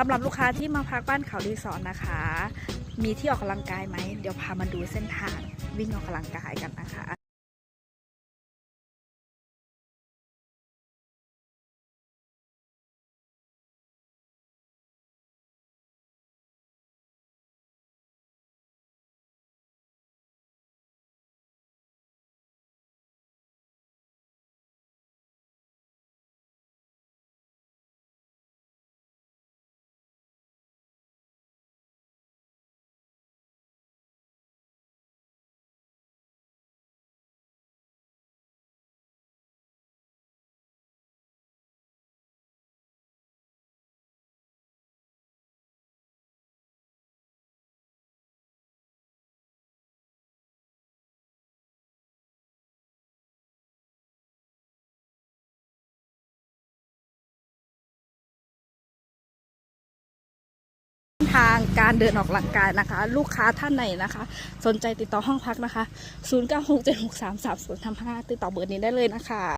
สำหรับลูกค้าที่มาพักบ้านเขารีสอร์ทนะคะ มีที่ออกกำลังกายไหม เดี๋ยวพามาดูเส้นทางวิ่งออกกำลังกายกันนะคะ ทางการเดินออกกำลังกายนะคะ ลูกค้าท่านไหนนะคะ สนใจติดต่อห้องพักนะคะ 0967633035 ติดต่อเบอร์นี้ได้เลยนะคะ